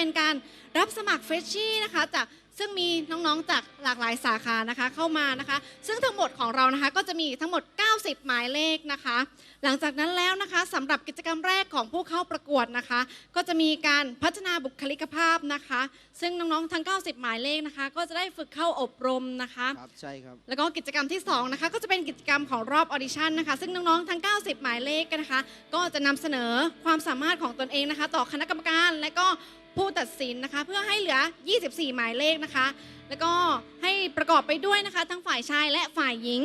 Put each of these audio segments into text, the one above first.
เป็นการรับสมัครเฟรชชี่นะคะจากซึ่งมีน้องๆจากหลากหลายสาขานะคะเข้ามานะคะ ซึ่งทั้งหมดของเรานะคะก็จะมีทั้งหมด 90 หมายเลขนะคะ หลังจากนั้นแล้วนะคะสำหรับกิจกรรมแรกของผู้เข้าประกวดนะคะ ก็จะมีการพัฒนาบุคลิกภาพนะคะ ซึ่งน้องๆทั้ง 90 หมายเลขนะคะ ก็จะได้ฝึกเข้าอบรมนะคะครับใช่ครับแล้วก็กิจกรรมที่2นะคะก็จะเป็นกิจกรรมของรอบออดิชั่นนะคะ ซึ่งน้องๆทั้ง 90 หมายเลขนะคะ ก็จะนำเสนอความสามารถของตนเองนะคะ ต่อคณะกรรมการและก็ ผู้ตัดสินนะคะ เพื่อให้เหลือ 24 หมายเลขนะคะ แล้วก็ให้ประกอบไปด้วยนะคะ ทั้งฝ่ายชายและฝ่ายหญิง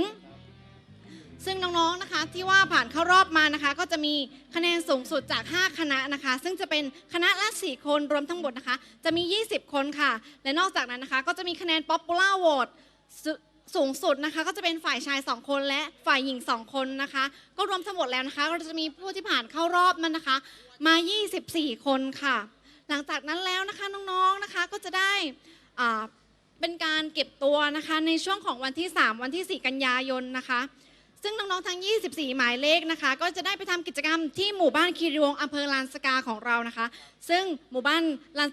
ซึ่งน้องๆนะคะที่ว่าผ่านเข้ารอบมานะคะ ก็จะมีคะแนนสูงสุดจาก 5 คณะนะคะ ซึ่งจะเป็นคณะละ4คนรวมทั้งหมดนะคะ จะมี 20 คนค่ะ และนอกจากนั้นนะคะ ก็จะมีคะแนน Popular Vote สสูงสุดนะคะก็จะเป็นฝ่ายชาย 2 คนและฝ่ายหญิง 2 คนนะคะ ก็รวมทั้งหมดแล้วนะคะก็จะมีผู้ที่ผ่านเข้ารอบนั้นนะคะ มา 24 คนค่ะ หลังจากนั้นแล้วนะคะน้องๆนะคะก็จะได้เป็นการเก็บตัวนะคะในช่วงของวันที่ 3 วันที่ 4 กันยายนนะคะ ซึ่งน้องๆทั้ง 24 หมายเลขนะคะ ก็จะได้ไปทำกิจกรรมที่หมู่บ้านคีรีวงอำเภอลานสกาของเรานะคะ ซึ่งหมู่บ้านลาน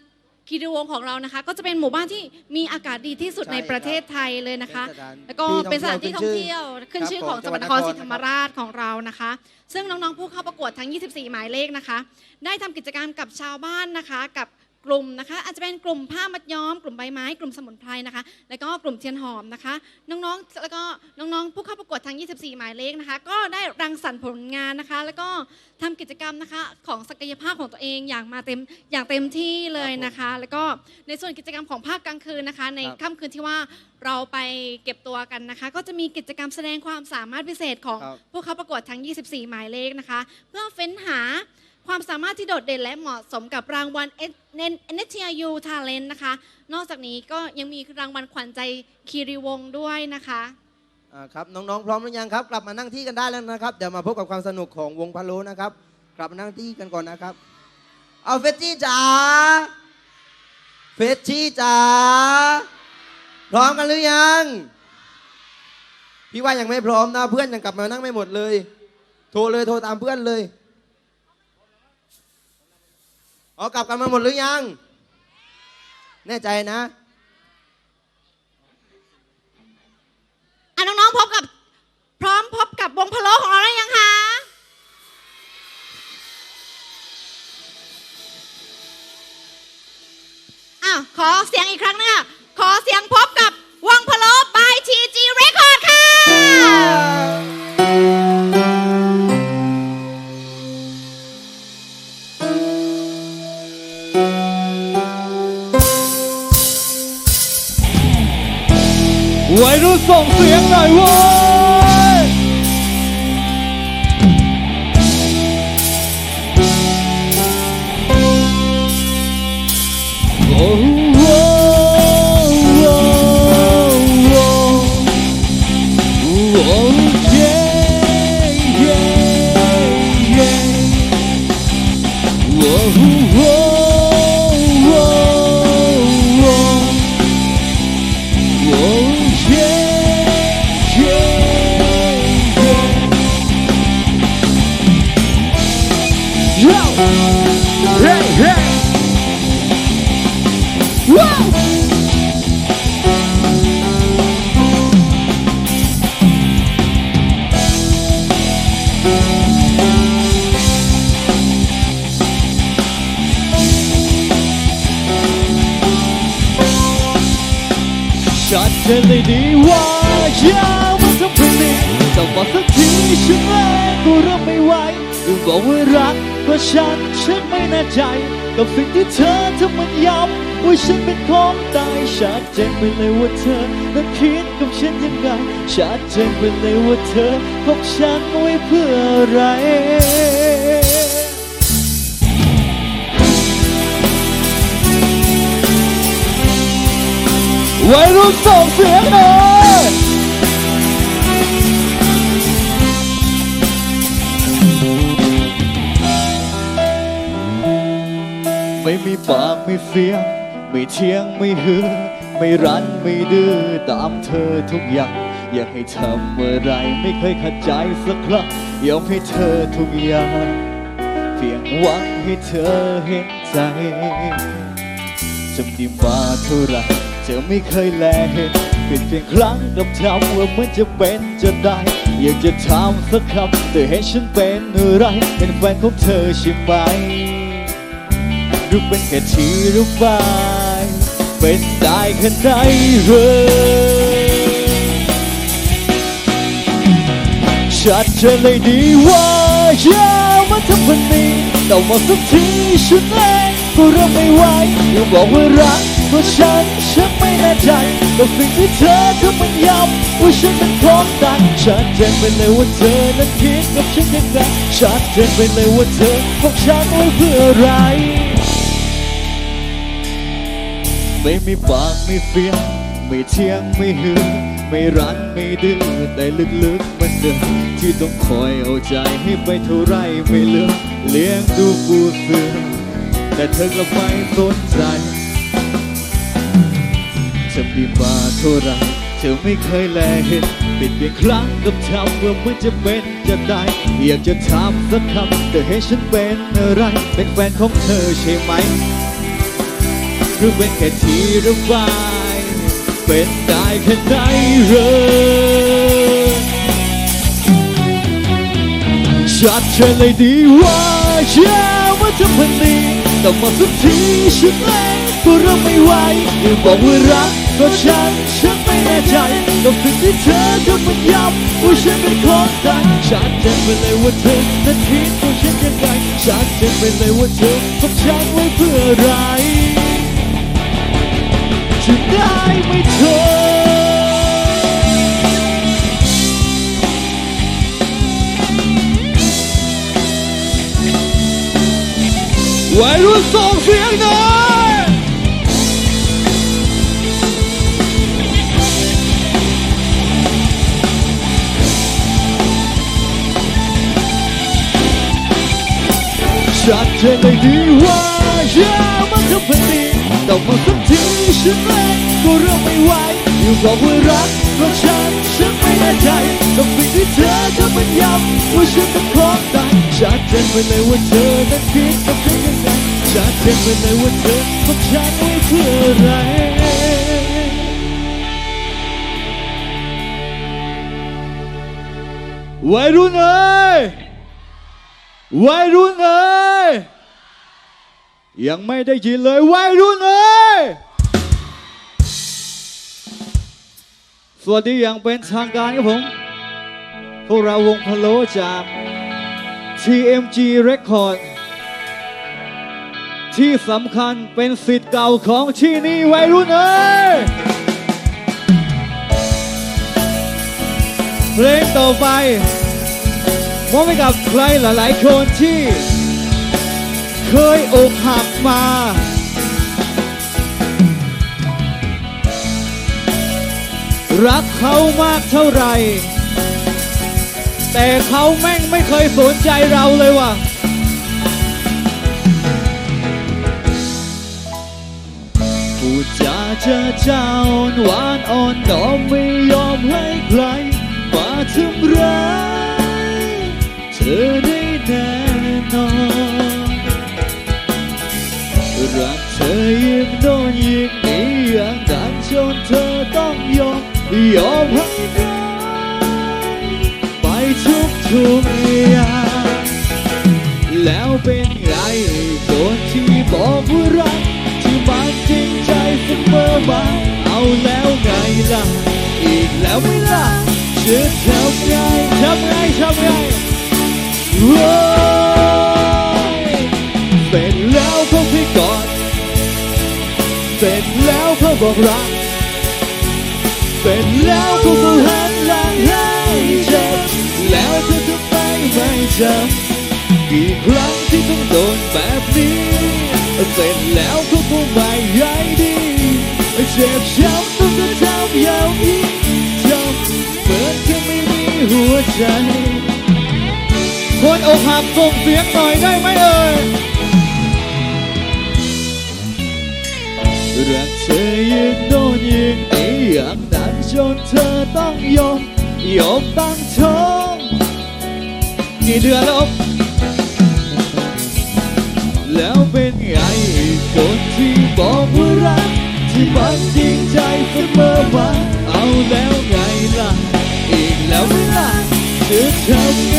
คีรีวงศ์ของเรานะคะ ก็จะเป็นหมู่บ้านที่มีอากาศดีที่สุดใช่ในครับประเทศไทยเลยนะคะ เป็นสถานแล้วก็เป็นสถานที่ท่องเที่ยวขึ้นครับชื่อผมของจังหวัดนจังคหวัรดนครศรีธรรมราชของเรานะคะ ซึ่งน้องๆผู้เข้าประกวดทั้ง 24 หมายเลขนะคะ ได้ทำกิจกรรมกับชาวบ้านนะคะ กับ กลุ่มนะคะ อาจจะเป็นกลุ่มผ้ามัดย้อม กลุ่มใบไม้ กลุ่มสมุนไพรนะคะ แล้วก็กลุ่มเทียนหอมนะคะ น้องๆแล้วก็น้องๆผู้เข้าประกวดทั้ง 24 หมายเลขนะคะ ก็ได้รังสรรค์ผลงานนะคะ แล้วก็ทำกิจกรรมนะคะของศักยภาพของตัวเองอย่างมาเต็มอย่างเต็มที่เลยนะคะ แล้วก็ในส่วนกิจกรรมของภาคกลางคืนนะคะ ในครับค่ำคืนที่ว่าเราไปเก็บตัวกันนะคะ ก็จะมีกิจกรรมแสดงความสามารถพิเศษของครับผู้เข้าประกวดทั้ง 24 หมายเลขนะคะ เพื่อเฟ้นหา ความสามารถที่โดดเด่นและเหมาะสมกับรางวัล NTRU Talent นะคะ นอกจากนี้ก็ยังมีรางวัลขวัญใจคีรีวงศ์ด้วยนะคะ อ่าครับน้องๆพร้อมหรือยังครับ กลับมานั่งที่กันได้แล้วนะครับเดี๋ยวมาพบกับความสนุกของวงพะโล้นะครับ กลับมานั่งที่กันก่อนนะครับ เอาเฟชชี่จ๋าเฟชชี่จ๋าพร้อมกันหรือยัง พี่ว่ายังไม่พร้อมนะเพื่อนยังกลับมานั่งไม่หมดเลย โทรเลยโทรตามเพื่อนเลย เอกลับกันมาหมดหรือยัง แน่ใจนะ อะน้องๆพบกับ พร้อมพบกับวงพะโล้ของเราแล้วยังคะ อ้าว ขอเสียงอีกครั้งหนึงค่ะ ขอเสียงพบกับวงพะโล้ ส่ง บอกว่ารักก็ฉันฉันไม่แน่ใจ กับสิ่งที่เธอทำมันย้ำว่าฉันเป็นของตายชัดเจนไปเลยว่าเธอนั้นคิดกับฉันยังไงชัดเจนไปเลยว่าเธอพบฉันไว้เพื่ออะไรวัยรุ่นส่งเสียงหน่อย ไม่ปากไม่เสียง ไม่เที่ยงไม่หือ ไม่รันไม่ดื้อตามเธอทุกอย่าง อยากให้ทำอะไรไม่เคยขัดใจสักครั้งยอมให้เธอทุกอย่าง เพียงหวังให้เธอเห็นใจจะมีมาเท่าไรเธอไม่เคยแลเห็นเป็นเพียงครั้งกับทำว่ามันจะเป็นจะได้ อยากจะถามสักคำแต่ให้ฉันเป็นอะไรเป็นแฟนของเธอใช่ไหม รือเป็นแค่ทีหรือบายเป็นได้แค่ไหนเหรอชัดเจนเลยดีว่าอย่ามาทำแบบนี้แต่ว่าสักทีฉันเองก็รับไม่ไหวอย่าบอกว่ารักเพราะฉันฉันไม่แน่ใจกับสิ่งที่เธอทำมันย้ำว่าฉันเป็นของตันชัดเจนไปเลยว่าเธอนั้นคิดกับฉันยังไงชัดเจนไปเลยว่าเธอของฉันไว้เพื่ออะไร ไม่มีปากไม่เฟียงไม่เที่ยงไม่หือไม่รันไม่ดื้อแต่ลึกๆมันเดิมที่ต้องคอยเอาใจให้ไปเท่าไรไม่เลือกเลี้ยงดูปูเสือแต่เธอกลับไม่สนใจจะมีมาเท่าไรเธอไม่เคยแลเห็นเป็นเพียงครั้งกับทำว่ามันจะเป็นจะได้อยากจะถามสักคำแต่ให้ฉันเป็นอะไรเป็นแฟนของเธอใช่ไหม รือเป็นแค่ทีระบาย เป็นได้แค่ไหนเหรอชัดเจนเลยดีว่าอย่ามาทำพันนี้แต่มาสักทีฉันเองก็รับไม่ไหวอย่าบอกว่ารักก็ฉันฉันไม่แน่ใจกับสิ่งที่เธอทำมันย้ำว่าฉันเป็นของตันชัดเจนไปเลยว่าเธอนั้นคิดว่าฉันยังไงชัดเจนไปเลยว่าเธอกับฉันไว้เพื่ออะไร ไม่เธอวัยรุ่นส่งเสียงหน่อยชัดเจนเลยดีว่าอย่ามาทำแบบนี้ต้ องมาสักทีฉันเองก็เริ่มไม่ไหวอยู่บอกว่ารักก็ฉันฉันไม่แน่ใจกับสิ่งที่เธอจะมันย้ำว่าฉันเป็นของตายชัดเจนไปเลยว่าเธอนั้นคิดกับฉันยังไงชัดเจนไปเลยว่าเธอกับฉันไว้เพื่ออะไรวัยรุ่นเอ้ยวัยรุ่นเอ้ย ยังไม่ได้ยินเลยวัยรุ่นเอ้ยสวัสดีอย่างเป็นทางการครับผม พวกเราวงพะโลจาก TMG Record ที่สำคัญเป็นสิทธิ์เก่าของที่นี่วัยรุ่นเอ้ยเพลงต่อไปมอบให้กับใครหลาย ๆ คนที่ เคยอกหักมา รักเขามากเท่าไหร่ แต่เขาแม่งไม่เคยสนใจเราเลยว่ะพูดจาเจอเจ้าหวานอ่อนน้อมไม่ยอมให้ใครมาทำร้ายเธอได้ ธอยิ่งโดนยิ่งหนีอย่างนั้นจนเธอต้องยอมยอมให้ได้ไปทุกทุกอย่างแล้วเป็นไงคนที่บอกว่ารักที่มันจริงใจเสมอมาเอาแล้วไงล่ะอีกแล้วไม่ล่ะจะทำไงทำไงทำไงโบอกรัก เป็นแล้วเขาก็หันหลังให้เจ็บแล้วเธอทำไมไม่จำกี่ครั้งที่ต้องโดนแบบนี้เสร็จแล้วก็คงไม่ใยดีเจ็บช้ำต้องจะทำยางนี้จำเหมือนจะไม่มีหัวใจคนอกหักส่งเสียงหน่อยได้ไหมเอ่ย จนเธอต้องยอมยอมตั้งท้องกี่เดือนแล้วแล้วเป็นไงคนที่บอกว่ารัก ที่มันจริงใจเสมอมาเอาแล้วไงล่ะ อีกแล้วล่ะจะทำไง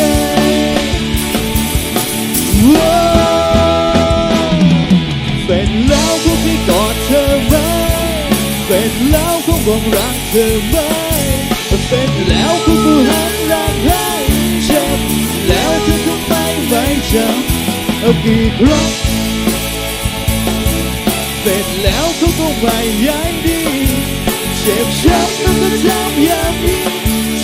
บอกรักเธอไหมเสร็จแล้วคงบอกหันหลังให้เจ็บแล้วเธอทำไมไม่จำเอากี่ครั้งเสร็จแล้วเขาก็ไม่ใยดี เจ็บช้ำแล้วก็ทำอย่างนี้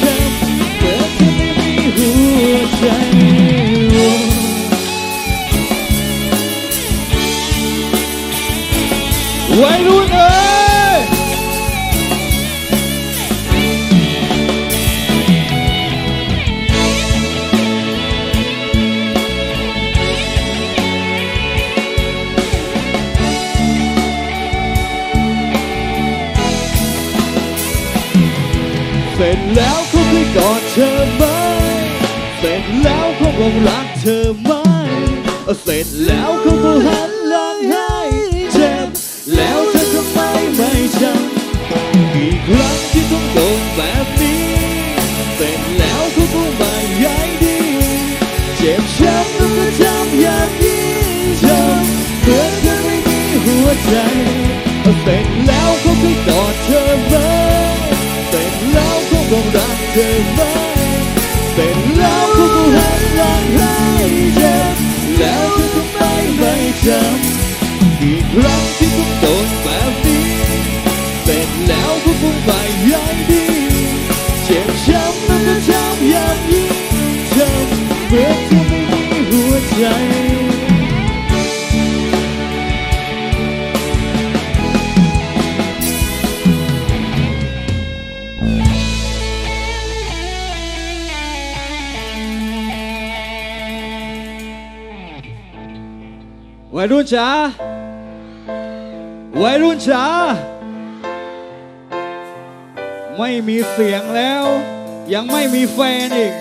ทำเหมือจะไม่มีหัวใจวัยรุ่นเอ้ กอดเธอไหมเสร็จแล้วเขาบอกรักเธอไหมเสร็จแล้วเขาก็หันหลังให้เจ็บแล้วเธอทำไมไม่จำกี่ครั้งที่ต้องโดนแบบนี้เสร็จแล้วเขาก็ไม่ใยดีเจ็บช้ำแล้วก็ทำอย่างนี้เธอเหมือนเธอไม่มีหัวใจเสร็จแล้วเขาเคยกอดเธอ รักเธอไหมเสร็จแล้วเขาก็หันหลังให้เจ็บแล้วเธอทำไมไม่จำกี่ครั้งที่ต้องโดนแบบนี้เสร็จแล้วก็คงไม่ใยดีเจ็บช้ำแล้วก็ทำอย่างนี้ทำเหมือนเธอไม่มีหัวใจ วัยรุ่นจ๋าวัยรุ่นจ๋าไม่มีเสียงแล้ว ยังไม่มีแฟนอีก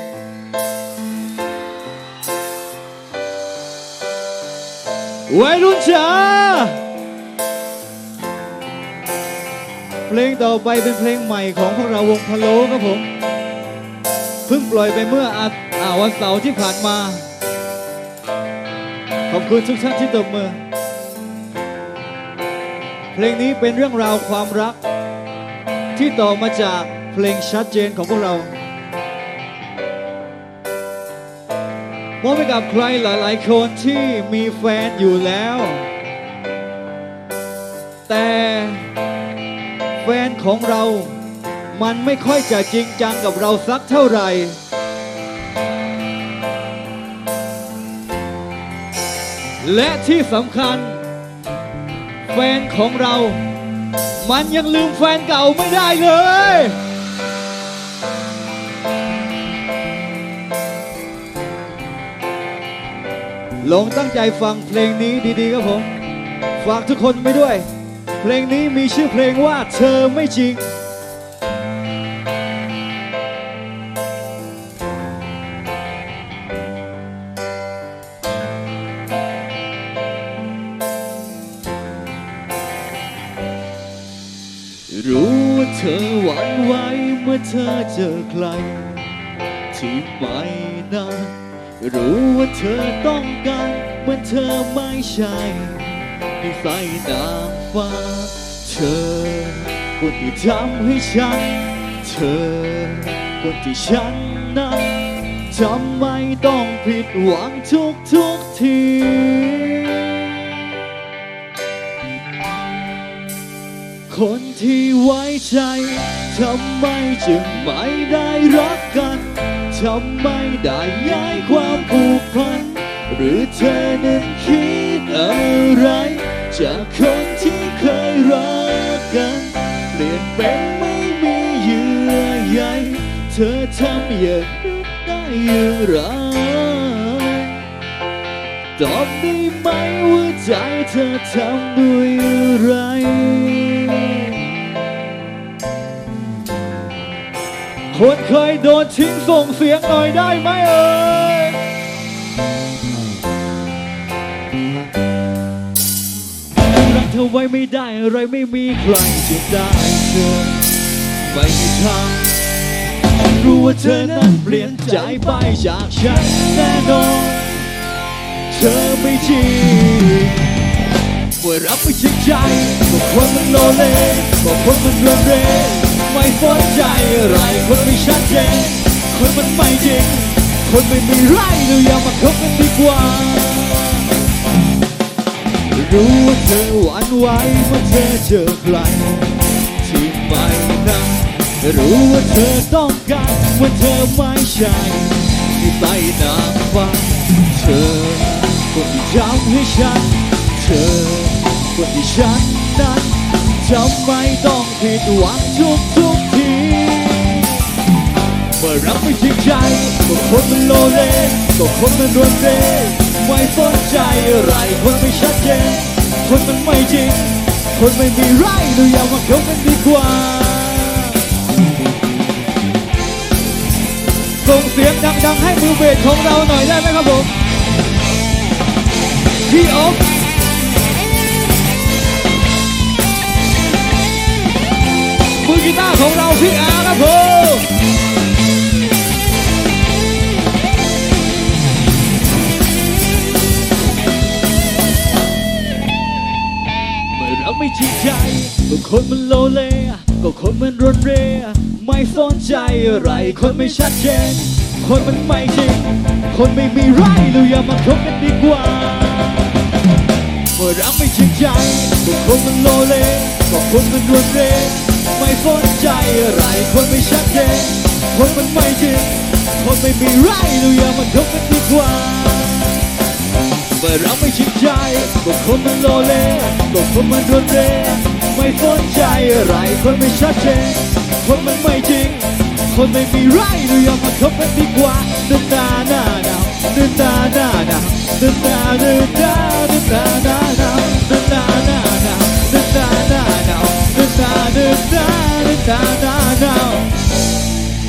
วัยรุ่นจ๋าเพลงต่อไปเป็นเพลงใหม่ของพวกเราวงพะโล้ครับผม เพิ่งปล่อยไปเมื่ออาวันเสาร์ที่ผ่านมา ขอบคุณทุกท่านที่ตบมือ เพลงนี้เป็นเรื่องราวความรัก ที่ต่อมาจากเพลงชัดเจนของพวกเรามอบให้กับใครหลาย ๆ คนที่มีแฟนอยู่แล้ว แต่แฟนของเรามันไม่ค่อยจะจริงจังกับเราสักเท่าไหร่ และที่สำคัญ แฟนของเรา มันยังลืมแฟนเก่าไม่ได้เลย ลองตั้งใจฟังเพลงนี้ดีๆครับผม ฝากทุกคนไปด้วย เพลงนี้มีชื่อเพลงว่าเธอไม่จริง จอใคร ที่ไม่นารู้ว่าเธอต้องการเหมื่อนเธอไม่ใช่นิสัยนางฟ้า เธอคนที่ทำให้ฉัน เธอคนที่ฉันนั้นทำไมต้องผิดหวังทุกทุกทีคนที่ไว้ใจ ทำไมจึงไม่ได้รักกัน ทำไมได้ย้ายความผูกพัน หรือเธอนั้นคิดอะไร จากคนที่เคยรักกัน เปลี่ยนเป็นไม่มีเยื่อใยเธอทำอย่างนั้นได้อย่างไรตอบได้ไหมว่าใจเธอทำด้วยอะไร คนเคยโดนทิ้งส่งเสียงหน่อยได้ไหมเอ่ยรักเธอไว้ไม่ได้อะไรไม่มีใครจะได้เธอไม่มีทางรู้ว่าเธอนั้นเปลี่ยนใจไปจากฉันแน่นอนเธอไม่จริงว่ารักไม่ใช่ใจก็คนมันโลเลก็คนมันเรนเร ไม่สนใจอะไร คนไม่ชัดเจน คนมันไม่จริง คนไม่มีไรเราอย่ามาคบกันดีกว่า รู้ว่าเธอหวั่นไหวเมื่อเธอเจอใครที่ไม่นั่งรู้ว่าเธอต้องการว่าเธอไม่ใช่ที่ใต้นางฟ้าเธอคนที่ทำให้ฉัน เธอคนที่ฉันนั้น จะไม่ต้องผิดหวังทุกทุกทีเมื่อรักไม่จริงใจก็คนมันโลเลก็คนมันรวนเรไม่สนใจอะไรคนไม่ชัดเจนคนมันไม่จริง คนไม่มีไรเราอย่ามาเข้ากันดีกว่าส่งเสียงดังๆให้มือเบสของเราหน่อยได้ไหมครับผมพี่อ๊อฟ มือกีตาของเราพี่อาครับผมเมื่อรักไม่จริงใจก็คนมันโลเลก็คนมันรนเรไม่สนใจอะไรคนไม่ชัดเจน คนมันไม่จริง คนไม่มีไรเราอย่ามาคบกันดีกว่าเมื่อรักไม่จริงใจก็คนมันโลเลก็คนมันรนเร ไม่สนใจอะไร คนไม่ชัดเจนคนมันไม่จริง คนไม่มีไรเราอย่ามาคบกันดีกว่าเมื่อเราไม่จริงใจก็คนมันโลเลก็คนมันรวนเรไม่สนใจอะไร คนไม่ชัดเจนคนมันไม่จริง คนไม่มีไรเราอย่ามาคบกันดีกว่าเดินตาหน้าหนาวเดินตาหน้าหนาวเดินตาเดินตาเดินตาหน้าหนาวเดินตาหน้าหนาวเดินตาหน้าหนาวเดินตาเดินตา เดินตาหน้าหนาว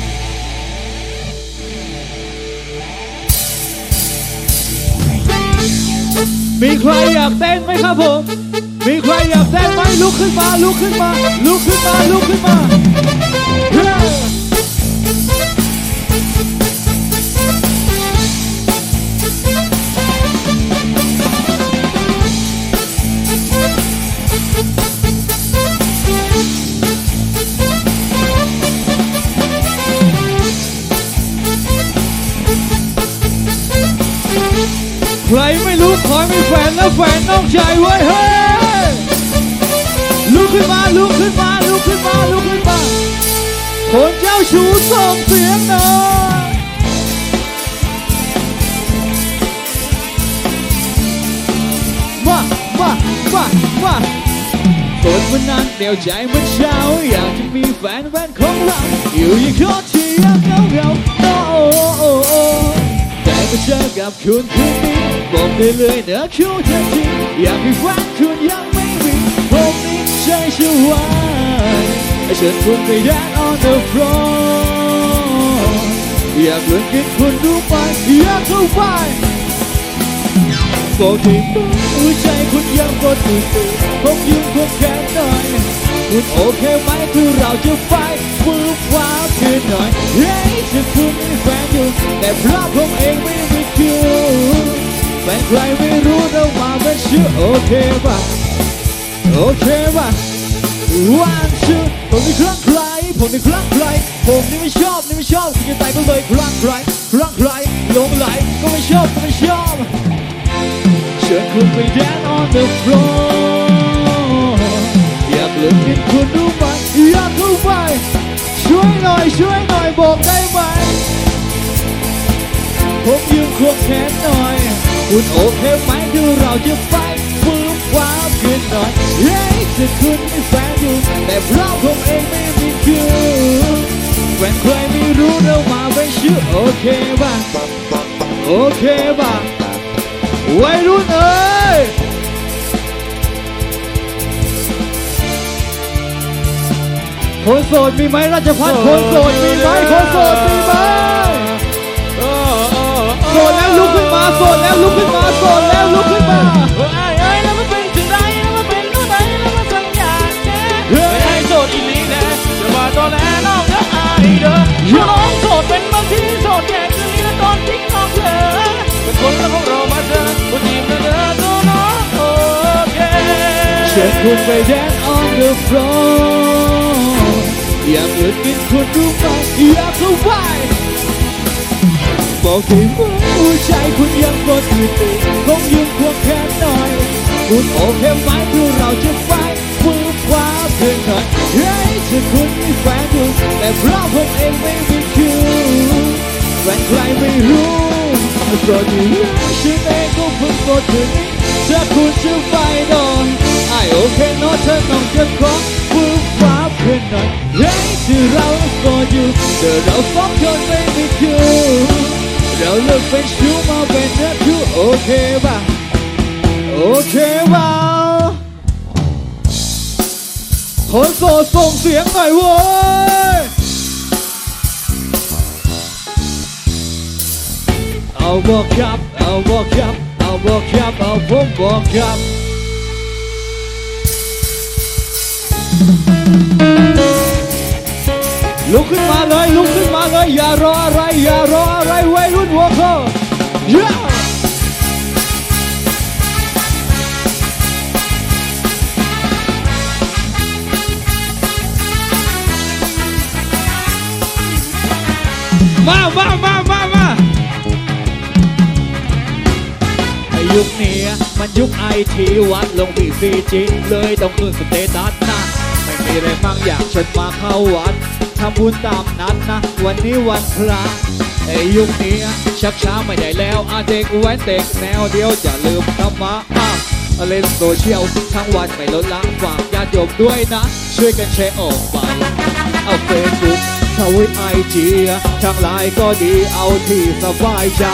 มีใครอยากเต้นไหมครับผม มีใครอยากเต้นไหมลุกขึ้นมา ลุกขึ้นมา ลุกขึ้นมา ลุกขึ้นมา ขอให้มีแฟนแล้วแฟนต้องใจไว้เฮ้ยลุกขึ้นมาลุกขึ้นมาลุกขึ้นมาลุกขึ้นมาคนเจ้าชู้ส่งเสียงหน่อยมามามามาโสดมานานเดียวใจเหมันเช้าอยากจะมีแฟนแฟนของเราอยู่ยังคนที่ยังเงาเงา แต่มาเจอกับคุณคืนนี้บอกได้เลยเนื้อคู่ทันทีอยากให้แฟนคุณยังไม่มีผมนี้ใจช่วยให้ฉันคุณไปแดน on the floor อยากเล่นกินคุณรู้ไหมอยากเข้าไปบอกที่มือหัวใจคุณยังกดอยู่ตื่นผมยืนควงแขนหน่อยคุณโอเคไหมคือเราจะไป มือขวาคืนหน่อยเฮ้ยจะคุณมีแฟนอยู่ แต่เพราะผมเองไม่มีคิวแฟนใครไม่รู้เรามาเป็นชื่อโอเคป่ะโอเคป่ะวันชื่อผมนี่คลั่งใครผมนี่คลั่งใครผมนี่ไม่ชอบนี่ไม่ชอบคุณจะตายก็เลยคลั่งใครคลั่งใครหลงไหลก็ไม่ชอบก็ไม่ชอบเชิญคุณไปแดน on the floor อยากเลือกกินคุณรู้ไหมอยากเข้าไป ช่วยหน่อยช่วยหน่อยบอกได้ไหมผมยืนควงแขนหน่อย คุณโอเคไหมคือเราจะไปมือขวาขึ้นหน่อยเฮ้ยจะคุณมีแฟนอยู่แต่เพราผมเองไม่มีคิวแฟนใครไม่รู้เรามาเป็นชื่อโอเคป่ะโอเคป่ะวัยรุ่นเอ้ย คนโสดมีไหมราชพัฒน์คนโสดมีไหมคนโสดมีไหมโสดแล้วลุกขึ้นมาโสดแล้วลุกขึ้นมาโสดแล้วลุกขึ้นมาเอ้ยเอ้ยแล้วมันเป็นถึงไรแล้วมันเป็นนู่นไหนแล้วมันสัญญาแน่ไม่ให้โสดอีหลีแน่จะมาตอนแรกน้องเด้ออายเด้อช่วน้องโสดเป็นบางทีโสดแก่คืนนี้แล้วตอนที่น้องเผลอเป็นคนแล้วของเรามาเจอผู้ทีมเด้อตัวน้องโอเคเชิญคุณไป dance on the floor อยากเกิดกินคุณรู้ไหมอยากเข้าไปบอกให้ผู้ชายคุณยังกดอยู่ติดคงยืนควงแขนหน่อยคุณโอเคไหมคือเราจะไปฟื้นคว้าเพื่อนหน่อยเฮ้ยถ้าคุณมีแฟนอยู่แต่เพราะผมเองไม่มีคิวแฟนใครไม่รู้โปรดอยู่แล้วฉันเองก็เพิ่งกดอยู่นี้ถ้าคุณจะไปโดนไอโอเคเนอะเธอต้องจะขอฟื้นคว้าเพื่อนหน่อยเฮ้ยที่เรากดอยู่แต่เราสองคนไม่มีคิวเราเลิกเป็นชู้มาเป็นเนื้อคู่โอเคป่ะโอเคป่ะคนโสดส่งเสียงหน่อยเว้ยเอาบอกครับเอาบอกครับเอาบอกครับเอาผมบอกครับ ลุกขึ้นมาเลยลุกขึ้นมาเลย อย่ารออะไร อย่ารออะไรวัยรุ่นหัวข้อ yeah! มามามามามายุคนี้มันยุคไอทีวัดลงที่ซีจีเลยต้องขึ้นสเตตัสนะไม่มีอะไรมากอยากฉันมาเข้าวัด ทำบุญตามนัดนะ วันนี้วันพระไอยุคนี้ชักช้าไม่ได้แล้วอาเด็กแว้นเด็กแนวเดียวจะลืมธรรมะอะเล่นโซเชียลทั้งวันไม่ลดละฝากญาติโยมด้วยนะ ช่วยกันแชร์ออกไป เอาเฟซบุ๊กทวิตไอจีทางไลน์ก็ดีเอาที่สบายใจ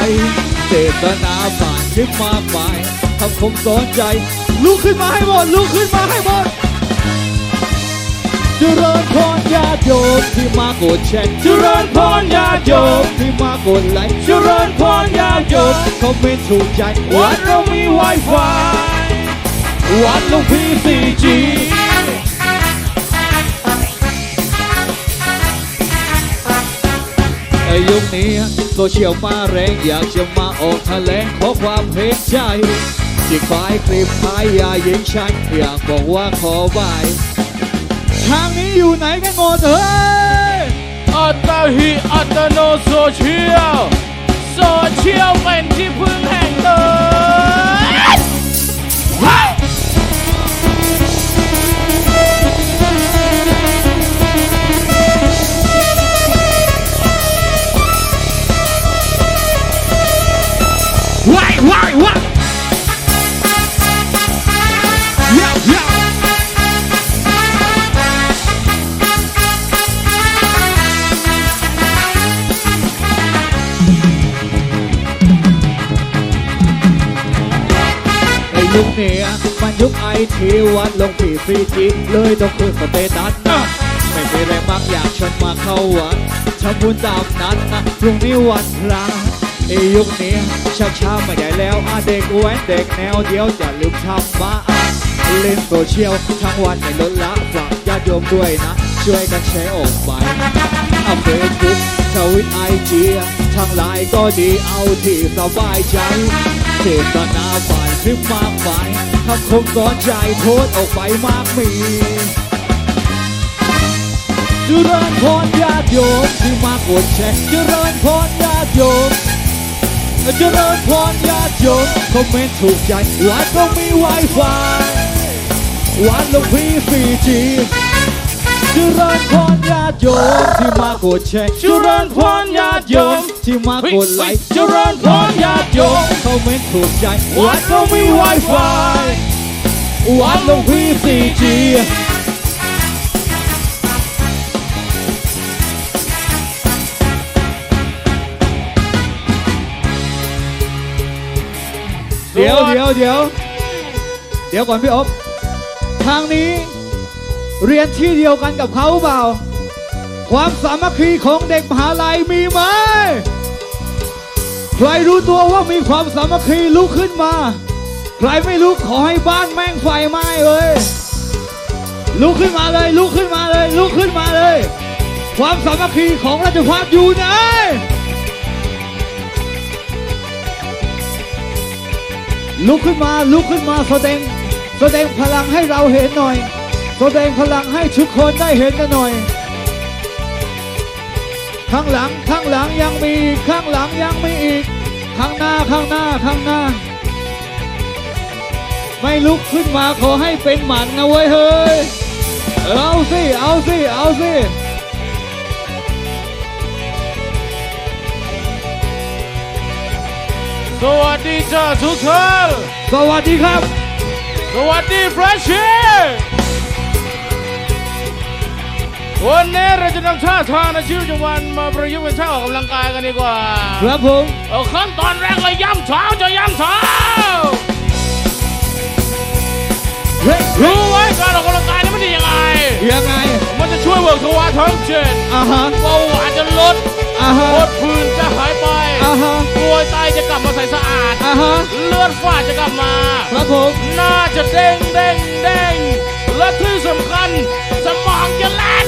เจตนาผ่านคลิปมากมายทำคมสนใจ ลุกขึ้นมาให้หมดลุกขึ้นมาให้หมด เจริญพรญาติโยมที่มากดแชร์เจริญพรญาติโยมที่มากดไลค์เจริญพรญาติโยมคอมเมนต์ถูกใจวัดเรามีไวไฟวัดหลวงพี่ 4G ในยุคนี้โซเชียลมาแรงอยากจะมาออกแถลงขอความเห็นใจที่ฝ่ายคลิปขายยาหญิงชายอยากบอกว่าขอบาย ทางนี้อยู่ไหนกันหมดเฮ้ยอัตหิอัตโนโซเชียล โซเชียลเป็นที่พึ่งแห่งตน ทีวัดลงที่ซีจีเลยต้องขึ้นสเตตัสนะไม่มีแรงมากอยากชวนมาเข้าวัดทำบุญตามนัดนะพรุ่งนี้วันพระไอยุคนี้ช้าช้าไม่ได้แล้วอาเด็กแว้นเด็กแนวเดียวจะลืมทำมาเล่นโซเชียลทั้งวันไม่ลดละฝากญาติโยมด้วยนะ ช่วยกันแชร์ออกไปเอาเฟซบุ๊กทวิตไอจีทางไลน์ก็ดีเอาที่สบายใจ เจตนาฝ่ายคลิปมากมายทำคงสอนใจโพสออกไปมากมีเจริญพรญาติโยมที่มากดแชร์เจริญพรญาติโยมเจริญพรญาติโยมคอมเมนต์ถูกใจวัดก็มีไวไฟวัดลงพีซี จีเจริญพรญาติโยมที่มากดแชร์เจริญพรญาติโยมที่มากดไลค์เจริญพรญาติโยมคอมเมนต์ถูกใจวัดก็มีไวไฟวัดลงพีซีจีเดี๋ยวเดี๋ยวเดี๋ยวเดี๋ยวก่อนพี่อบทางนี้ เรียนที่เดียวกันกับเขาเปล่า ความสามัคคีของเด็กมหาลัยมีไหม ใครรู้ตัวว่ามีความสามัคคีลุกขึ้นมา ใครไม่รู้ขอให้บ้านแม่งไฟไหม้เลยลุกขึ้นมาเลย ลุกขึ้นมาเลย ลุกขึ้นมาเลย ความสามัคคีของราชพัฒอยู่ไหนลุกขึ้นมาลุกขึ้นมาแสดงแสดงพลังให้เราเห็นหน่อย แสดงพลังให้ทุกคนได้เห็นกันหน่อย ข้างหลังข้างหลังยังมีอีกข้างหลังยังมีอีก ข้างหน้าข้างหน้าข้างหน้า ไม่ลุกขึ้นมาขอให้เป็นหมันนะเว้ยเฮ้ย เอาสิเอาสิเอาสิสวัสดีจ้าทุกท่านสวัสดีครับ สวัสดีเฟรชชี่ วันนี้เราจะนำท่าทางในชีวิตประจำวันมาประยุกต์เป็นท่าออกกำลังกายกันดีกว่าครับผมเอาขั้นตอนแรกเลยย่ำเท้าจะย่ำเท้าเฮ้ยรู้ไว้การออกกำลังกายนี่มันดียังไง ยังไงมันจะช่วยเบิกทวารทั้งเจ็ดอ่าฮะเบาหวานจะลดอ่าฮะลดผื่นจะหายไปอ่าฮะกลวยไตจะกลับมาใสสะอาดอ่าฮะเลือดฝาดจะกลับมาครับผมหน้าจะเด้งเด้งเด้งและที่สำคัญสมองจะแล่น